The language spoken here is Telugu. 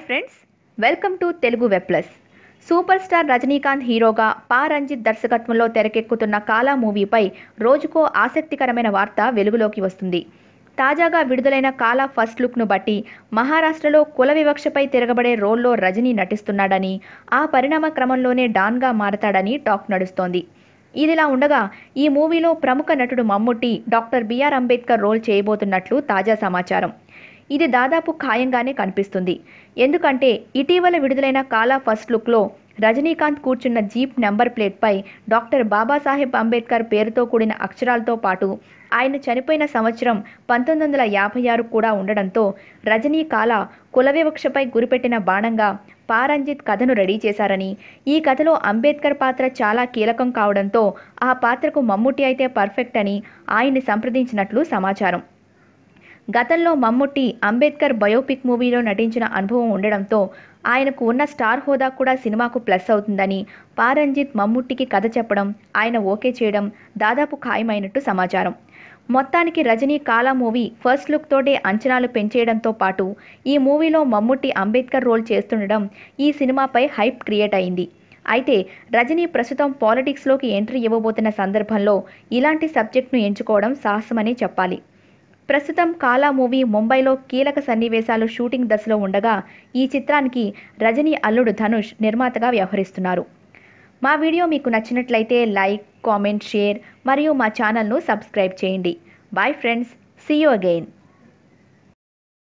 Friends welcome to Telugu web plus super star Rajinikanth హీరోగా పా రంజిత్ దర్శకత్వంలో తెరకెక్కుతున్న కాలా మూవీపై రోజుకో ఆసక్తికరమైన వార్త వెలుగులోకి వస్తుంది. తాజాగా విడుదలైన కాలా ఫస్ట్ లుక్ను బట్టి మహారాష్ట్రలో కుల వివక్షపై తిరగబడే రోల్లో రజనీ నటిస్తున్నాడని ఆ పరిణామ క్రమంలోనే డాన్గా మారతాడని టాక్ నడుస్తోంది. ఇదిలా ఉండగా ఈ మూవీలో ప్రముఖ నటుడు Mammootty doctor B R Ambedkar role చేయబోతున్నట్లు తాజా సమాచారం. ఇది దాదాపు ఖాయంగానే కనిపిస్తుంది. ఎందుకంటే ఇటీవల విడుదలైన కాలా ఫస్ట్ లుక్లో రజనీకాంత్ కూర్చున్న జీప్ నెంబర్ ప్లేట్పై డాక్టర్ బాబాసాహెబ్ అంబేద్కర్ పేరుతో కూడిన అక్షరాలతో పాటు ఆయన చనిపోయిన సంవత్సరం పంతొమ్మిది వందల యాభై ఆరు కూడా ఉండడంతో రజనీ కాల కుల వివక్షపై గురిపెట్టిన బాణంగా పారంజిత్ కథను రెడీ చేశారని ఈ కథలో అంబేద్కర్ పాత్ర చాలా కీలకం కావడంతో ఆ పాత్రకు మమ్ముటి అయితే పర్ఫెక్ట్ అని ఆయన్ని సంప్రదించినట్లు సమాచారం. గతంలో మమ్ముట్టి అంబేద్కర్ బయోపిక్ మూవీలో నటించిన అనుభవం ఉండడంతో ఆయనకు ఉన్న స్టార్ హోదా కూడా సినిమాకు ప్లస్ అవుతుందని పారంజిత్ మమ్ముట్టికి కథ చెప్పడం ఆయన ఓకే చేయడం దాదాపు ఖాయమైనట్టు సమాచారం. మొత్తానికి రజనీ కాలా మూవీ ఫస్ట్ లుక్ తోటే అంచనాలు పెంచేయడంతో పాటు ఈ మూవీలో మమ్ముట్టి అంబేద్కర్ రోల్ చేస్తుండడం ఈ సినిమాపై హైప్ క్రియేట్ అయింది. అయితే రజనీ ప్రస్తుతం పాలిటిక్స్లోకి ఎంట్రీ ఇవ్వబోతున్న సందర్భంలో ఇలాంటి సబ్జెక్ట్ను ఎంచుకోవడం సాహసమనే చెప్పాలి. ప్రస్తుతం కాలా మూవీ ముంబైలో కీలక సన్నివేశాలు షూటింగ్ దశలో ఉండగా ఈ చిత్రానికి రజనీ అల్లుడు ధనుష్ నిర్మాతగా వ్యవహరిస్తున్నారు. మా వీడియో మీకు నచ్చినట్లయితే లైక్ కామెంట్ షేర్ మరియు మా ఛానల్ను సబ్స్క్రైబ్ చేయండి. Bye friends see you again